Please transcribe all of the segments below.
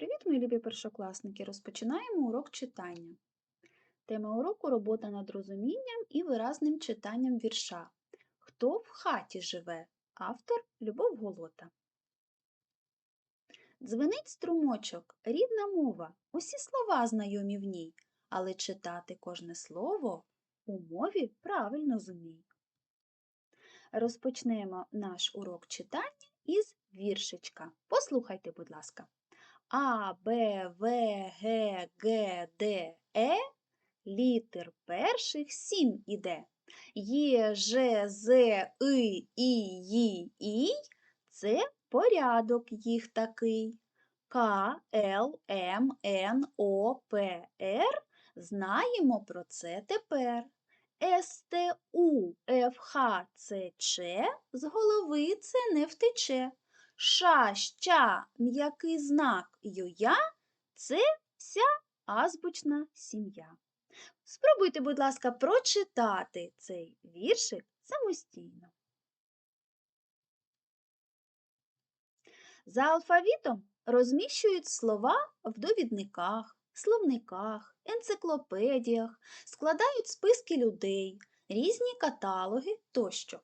Привіт, мої любі першокласники! Розпочинаємо урок читання. Тема уроку робота над розумінням і виразним читанням вірша. Хто в хаті живе? Автор Любов Голота. Дзвенить струмочок, рідна мова, усі слова знайомі в ній, але читати кожне слово у мові правильно зумій. Розпочнемо наш урок читання із віршичка. Послухайте, будь ласка. А, Б, В, Г, Г, Д, Е літер перших сім іде. Є, Ж, З, И, І, Ї, І це порядок їх такий. К, Л, М, Н, О, П, Р знаємо про це тепер. С, Т, У, Ф, Х, Ц, Ч з голови це не втече. Ша, ща, м'який знак юя це вся азбучна сім'я. Спробуйте, будь ласка, прочитати цей віршик самостійно. За алфавітом розміщують слова в довідниках, словниках, енциклопедіях, складають списки людей, різні каталоги тощо.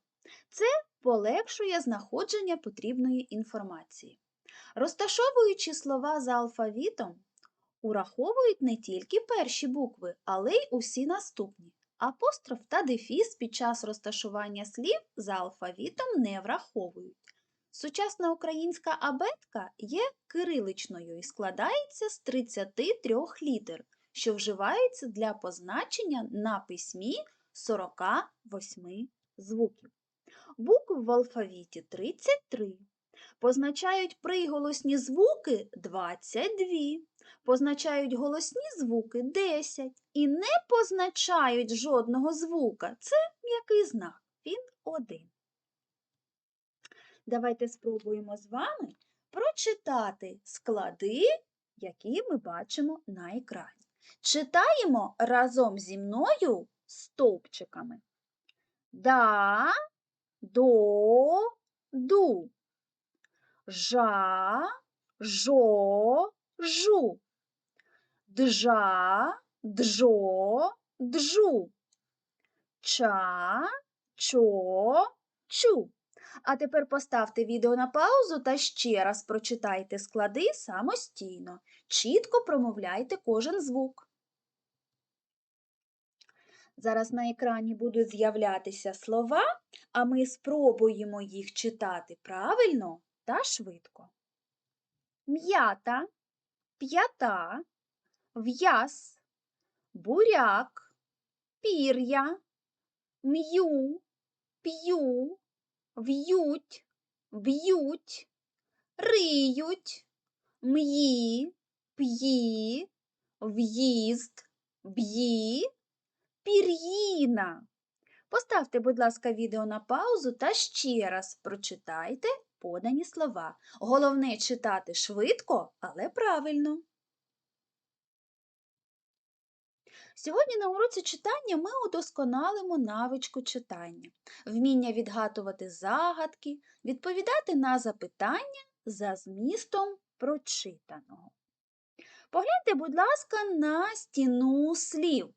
Це полегшує знаходження потрібної інформації. Розташовуючи слова за алфавітом, ураховують не тільки перші букви, але й усі наступні. Апостроф та дефіс під час розташування слів за алфавітом не враховують. Сучасна українська абетка є кириличною і складається з 33 літер, що вживаються для позначення на письмі 48 звуків. Букв в алфавіті 33. Позначають приголосні звуки 22, позначають голосні звуки 10 і не позначають жодного звука. Це м'який знак. Він один. Давайте спробуємо з вами прочитати склади, які ми бачимо на екрані. Читаємо разом зі мною стовпчиками. Да, до, ду. Жа, жо, жу. Джа, джо, джу. Ча, чо, чу. А тепер поставте відео на паузу та ще раз прочитайте склади самостійно. Чітко промовляйте кожен звук. Зараз на екрані будуть з'являтися слова, а ми спробуємо їх читати правильно та швидко. М'ята, п'ята, в'яз, буряк, пір'я, м'ю, п'ю, в'ють, б'ють, риють, м'ї, п'ї, в'їзд, б'ї, пір'їна. Поставте, будь ласка, відео на паузу та ще раз прочитайте подані слова. Головне читати швидко, але правильно. Сьогодні на уроці читання ми удосконалимо навичку читання, вміння відгадувати загадки, відповідати на запитання за змістом прочитаного. Погляньте, будь ласка, на стіну слів.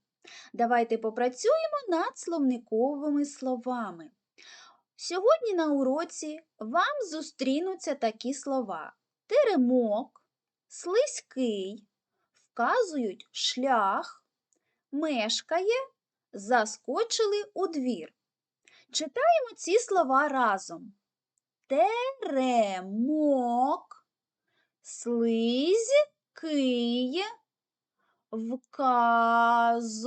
Давайте попрацюємо над словниковими словами. Сьогодні на уроці вам зустрінуться такі слова: теремок, слизький, вказують шлях, мешкає, заскочили у двір. Читаємо ці слова разом. Теремок, слизький, вказують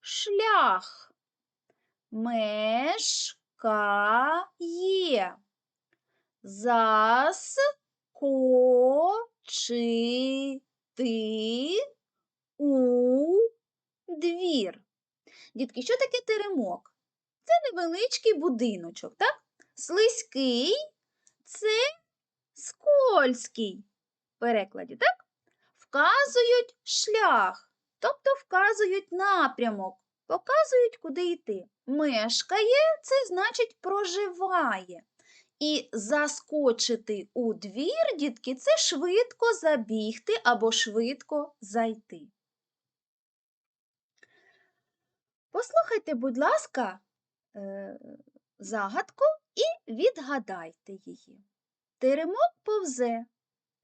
шлях мешкає. Заскочити у двір. Дітки, що таке теремок? Це невеличкий будиночок, так? Слизький це скользький в перекладі, так? Вказують шлях, тобто вказують напрямок, показують, куди йти. Мешкає це значить проживає. І заскочити у двір, дітки, це швидко забігти або швидко зайти. Послухайте, будь ласка, е, загадку і відгадайте її. Теремок повзе,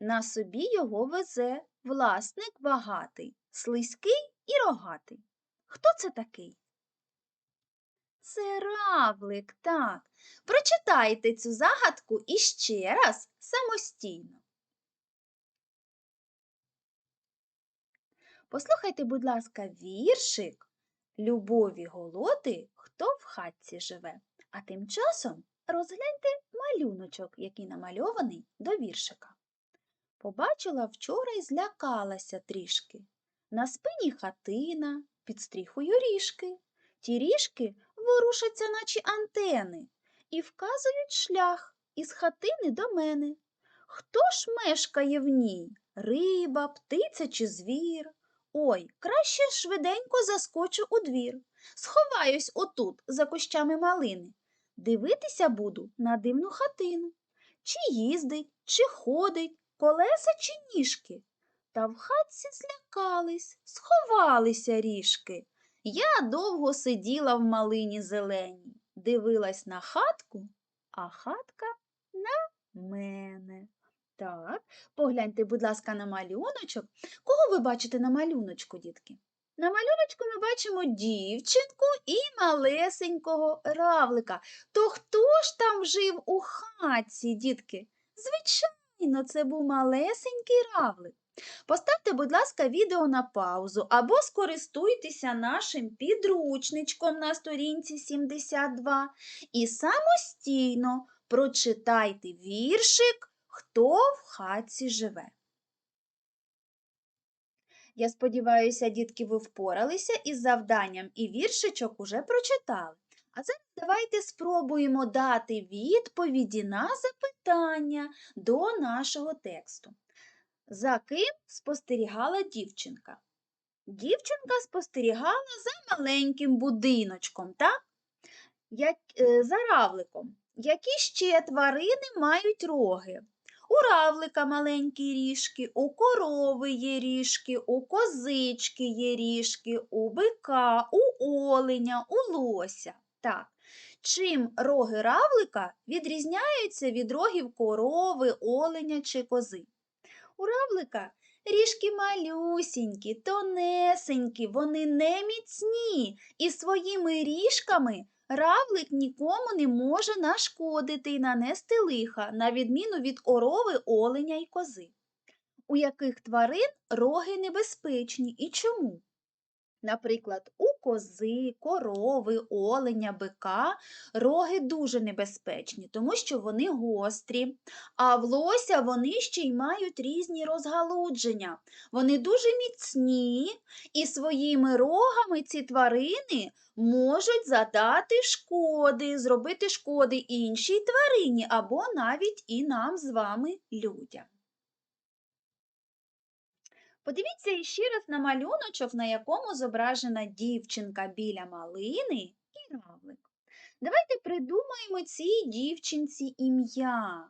на собі його везе, власник багатий, слизький і рогатий. Хто це такий? Це равлик, так. Прочитайте цю загадку іще раз самостійно. Послухайте, будь ласка, віршик Любові голоти, хто в хатці живе. А тим часом розгляньте малюночок, який намальований до віршика. Побачила вчора і злякалася трішки. На спині хатина, під стріхою ріжки. Ті ріжки ворушаться, наче антени, і вказують шлях із хатини до мене. Хто ж мешкає в ній? Риба, птиця чи звір? Ой, краще швиденько заскочу у двір. Сховаюсь отут, за кущами малини. Дивитися буду на дивну хатину. Чи їздить, чи ходить, колеса чи ніжки. Та в хатці злякались, сховалися ріжки. Я довго сиділа в малині зеленій, дивилась на хатку, а хатка на мене. Так, погляньте, будь ласка, на малюночок. Кого ви бачите на малюночку, дітки? На малюночку ми бачимо дівчинку і малесенького равлика. То хто ж там жив у хатці, дітки? Звичайно, це був малесенький равлик. Поставте, будь ласка, відео на паузу або скористуйтеся нашим підручничком на сторінці 72 і самостійно прочитайте віршик Хто в хатці живе. Я сподіваюся, дітки, ви впоралися із завданням і віршичок уже прочитали. А зараз давайте спробуємо дати відповіді на запитання до нашого тексту. За ким спостерігала дівчинка? Дівчинка спостерігала за маленьким будиночком, так? Як, е, за равликом. Які ще тварини мають роги? У равлика маленькі ріжки, у корови є ріжки, у козички є ріжки, у бика, у оленя, у лося. Так. Чим роги равлика відрізняються від рогів корови, оленя чи кози? У равлика ріжки малюсінькі, тонесенькі, вони не міцні, і своїми ріжками равлик нікому не може нашкодити і нанести лиха, на відміну від корови, оленя й кози. У яких тварин роги небезпечні і чому? Наприклад, у кози, корови, оленя, бика роги дуже небезпечні, тому що вони гострі, а в лося вони ще й мають різні розгалудження. Вони дуже міцні, і своїми рогами ці тварини можуть задати шкоди, зробити шкоди іншій тварині або навіть і нам з вами людям. Подивіться іще раз на малюночок, на якому зображена дівчинка біля малини і равлик. Давайте придумаємо цій дівчинці ім'я.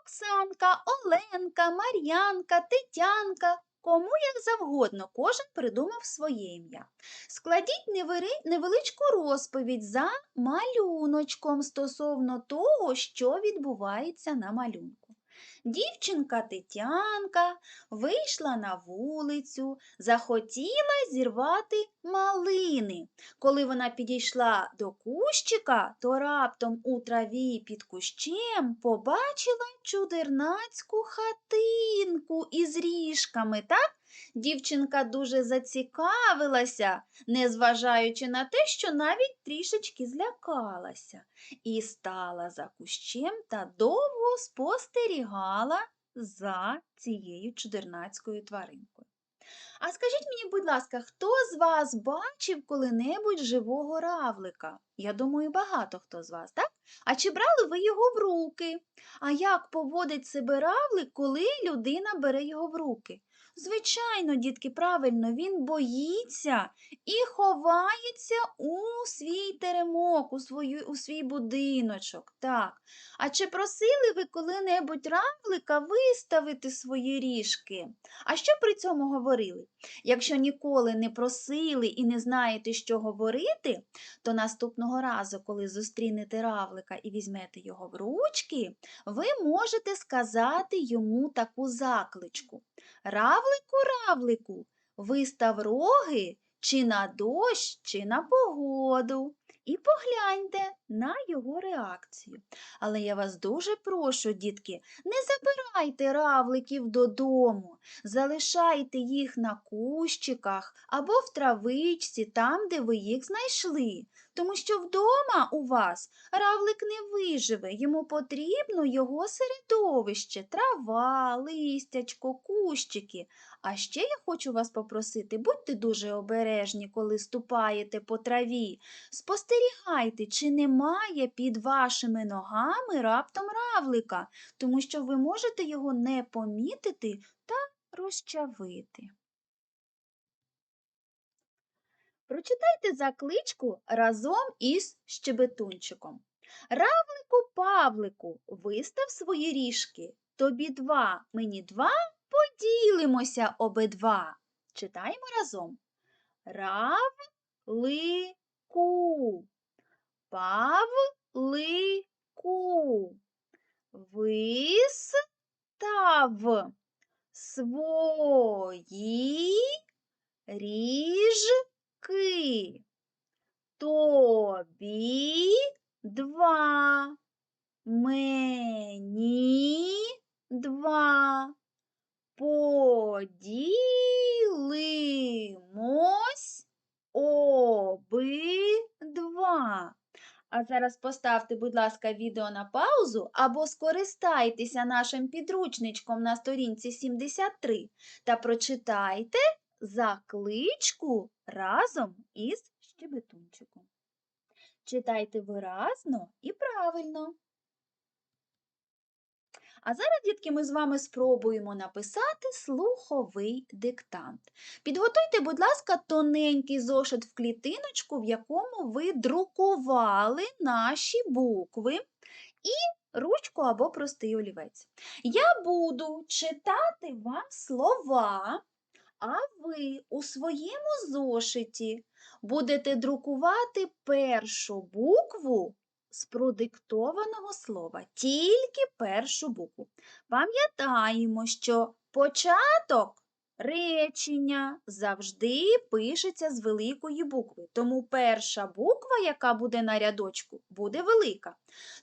Оксанка, Оленка, Мар'янка, Тетянка. Кому як завгодно, кожен придумав своє ім'я. Складіть невеличку розповідь за малюночком стосовно того, що відбувається на малюнку. Дівчинка Тетянка вийшла на вулицю, захотіла зірвати малини. Коли вона підійшла до кущика, то раптом у траві під кущем побачила чудернацьку хатинку із ріжками, так? Дівчинка дуже зацікавилася, незважаючи на те, що навіть трішечки злякалася, і стала за кущем та довго спостерігала за цією чудернацькою тваринкою. А скажіть мені, будь ласка, хто з вас бачив коли-небудь живого равлика? Я думаю, багато хто з вас, так? А чи брали ви його в руки? А як поводить себе равлик, коли людина бере його в руки? Звичайно, дітки, правильно, він боїться і ховається у свій теремок, у, свою, у свій будиночок. Так. А чи просили ви коли-небудь равлика виставити свої ріжки? А що при цьому говорили? Якщо ніколи не просили і не знаєте, що говорити, то наступного разу, коли зустрінете равлика і візьмете його в ручки, ви можете сказати йому таку закличку. Равлику, равлику, вистав роги чи на дощ, чи на погоду. І погляньте на його реакцію. Але я вас дуже прошу, дітки, не забирайте равликів додому, залишайте їх на кущиках або в травичці, там, де ви їх знайшли. Тому що вдома у вас равлик не виживе, йому потрібно його середовище, трава, листячко, кущики. А ще я хочу вас попросити, будьте дуже обережні, коли ступаєте по траві. Спостерігайте, чи немає під вашими ногами раптом равлика, тому що ви можете його не помітити та розчавити. Прочитайте закличку разом із щебетунчиком. Равлику Павлику, вистав свої ріжки. Тобі два, мені два, поділимося обидва. Читаємо разом. Равлику, Павлику, вистав свої ріжки. Тобі два, мені два. Поділимось обидва. А зараз поставте, будь ласка, відео на паузу або скористайтеся нашим підручничком на сторінці 73 та прочитайте закличку разом із щебетунчиком. Читайте виразно і правильно. А зараз, дітки, ми з вами спробуємо написати слуховий диктант. Підготуйте, будь ласка, тоненький зошит в клітиночку, в якому ви друкували наші букви і ручку або простий олівець. Я буду читати вам слова, а ви у своєму зошиті будете друкувати першу букву з продиктованого слова, тільки першу букву. Пам'ятаємо, що початок речення завжди пишеться з великої букви, тому перша буква, яка буде на рядочку, буде велика.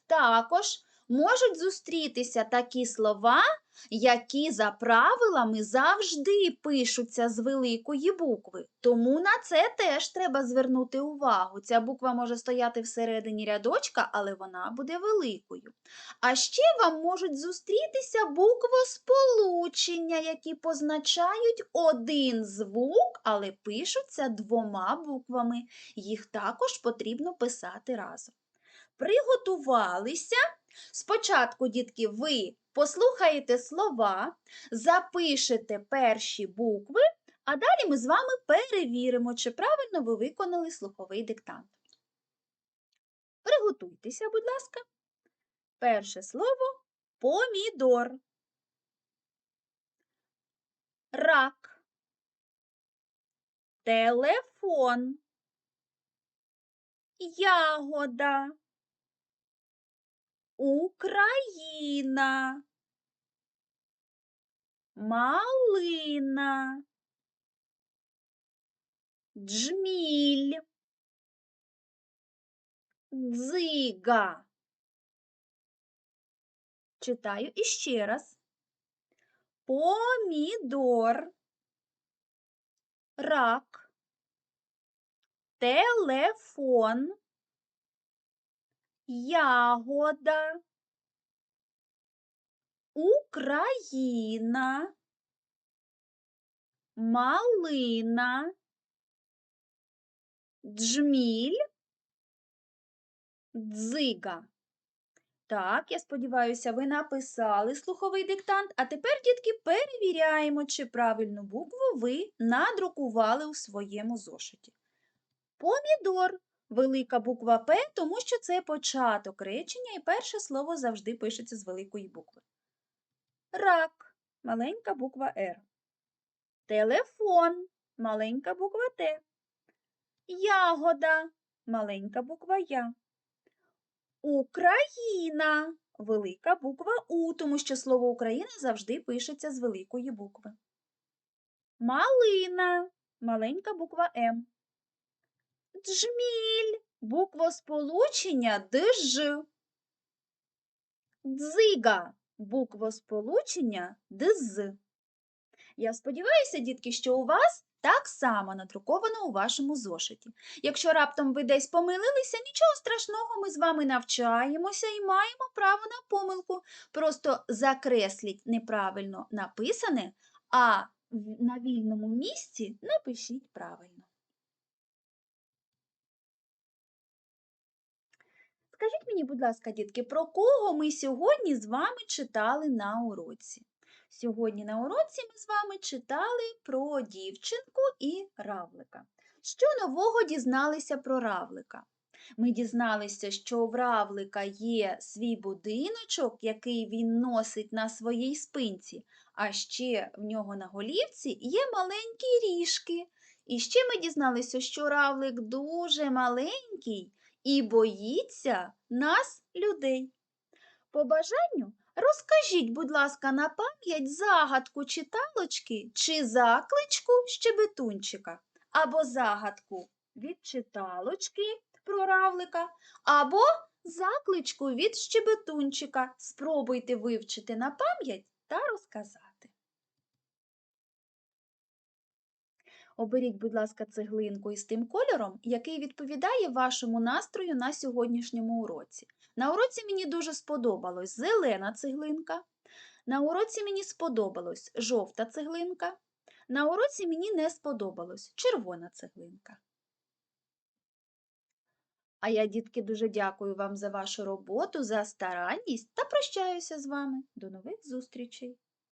Також можуть зустрітися такі слова, які за правилами завжди пишуться з великої букви. Тому на це теж треба звернути увагу. Ця буква може стояти всередині рядочка, але вона буде великою. А ще вам можуть зустрітися буквосполучення, які позначають один звук, але пишуться двома буквами. Їх також потрібно писати разом. Приготувалися. Спочатку, дітки, ви послухаєте слова, запишете перші букви, а далі ми з вами перевіримо, чи правильно ви виконали слуховий диктант. Приготуйтеся, будь ласка. Перше слово помідор. Рак. Телефон. Ягода. Україна. Малина. Джміль. Дзига. Читаю іще раз. Помідор. Рак. Телефон. Ягода. Україна. Малина. Джміль. Дзига. Так, я сподіваюся, ви написали слуховий диктант, а тепер, дітки, перевіряємо, чи правильну букву ви надрукували у своєму зошиті. Помідор. Велика буква П, тому що це початок речення, і перше слово завжди пишеться з великої букви. Рак. Маленька буква Р. Телефон. Маленька буква Т. Ягода. Маленька буква Я. Україна. Велика буква У, тому що слово Україна завжди пишеться з великої букви. Малина. Маленька буква М. Джміль. Буквосполучення ДЖ. Дзига. Буквосполучення ДЗ. Я сподіваюся, дітки, що у вас так само надруковано у вашому зошиті. Якщо раптом ви десь помилилися, нічого страшного, ми з вами навчаємося і маємо право на помилку. Просто закресліть неправильно написане, а на вільному місці напишіть правильно. Скажіть мені, будь ласка, дітки, про кого ми сьогодні з вами читали на уроці? Сьогодні на уроці ми з вами читали про дівчинку і равлика. Що нового дізналися про равлика? Ми дізналися, що в равлика є свій будиночок, який він носить на своїй спинці, а ще в нього на голівці є маленькі ріжки. І ще ми дізналися, що равлик дуже маленький і боїться нас, людей. По бажанню розкажіть, будь ласка, на пам'ять загадку читалочки чи закличку щебетунчика, або загадку від читалочки про равлика, або закличку від щебетунчика. Спробуйте вивчити на пам'ять та розказати. Оберіть, будь ласка, цеглинку із тим кольором, який відповідає вашому настрою на сьогоднішньому уроці. На уроці мені дуже сподобалось зелена цеглинка. На уроці мені сподобалось жовта цеглинка. На уроці мені не сподобалось червона цеглинка. А я, дітки, дуже дякую вам за вашу роботу, за старанність та прощаюся з вами. До нових зустрічей!